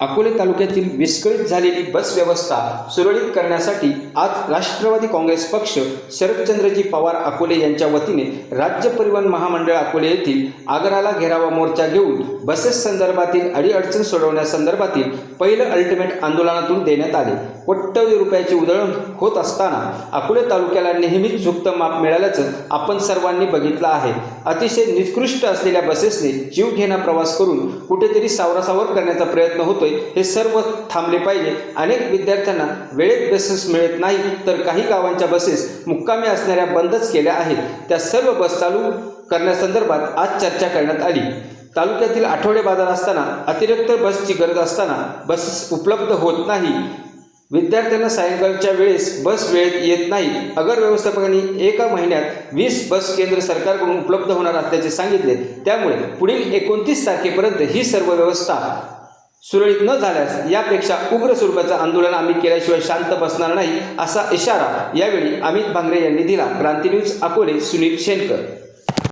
अकोले तालुक्यातील विस्कळीत झालेली बस व्यवस्था सुरळीत करण्यासाठी आज राष्ट्रवादी काँग्रेस पक्ष शरदचंद्रजी पवार अकोले यांच्या वतीने राज्य परिवहन महामंडळ अकोले येथील आग्राला घेरावा मोर्चा घेऊन बसेस संदर्भातील अडीअडचण सोडवण्यासंदर्भातील पहिलं अल्टिमेट आंदोलनातून देण्यात आले. कोट्यवधी रुपयाची उधळण होत असताना अकोले तालुक्याला नेहमीच झुकतं माप मिळाल्याचं आपण सर्वांनी बघितलं आहे. अतिशय निकृष्ट असलेल्या बसेसने जीव घेणा प्रवास करून कुठेतरी सावरासावर करण्याचा प्रयत्न होतोय हे सर्व थांबले पाहिजे. अनेक विद्यार्थ्यांना वेळेत बसेस मिळत नाही तर काही गावांच्या बसेस मुक्कामी असणाऱ्या बंदच केल्या आहेत. त्या सर्व बस चालू करण्यासंदर्भात आज चर्चा करण्यात आली. तालुक्यातील आठवडे बाजार असताना अतिरिक्त बसची गरज असताना बसेस उपलब्ध होत नाही. विद्यार्थ्यांना सायंकाळच्या वेळेस बस वेळेत येत नाही. अगर व्यवस्थापकांनी एका महिन्यात वीस बस केंद्र सरकारकडून उपलब्ध होणार असल्याचे सांगितले त्यामुळे पुढील एकोणतीस तारखेपर्यंत ही सर्व व्यवस्था सुरळीत न झाल्यास यापेक्षा उग्र स्वरूपाचं आंदोलन आम्ही केल्याशिवाय शांत बसणार नाही असा इशारा यावेळी अमित भांगरे यांनी दिला. Kranti news Akole Sunil Schenker.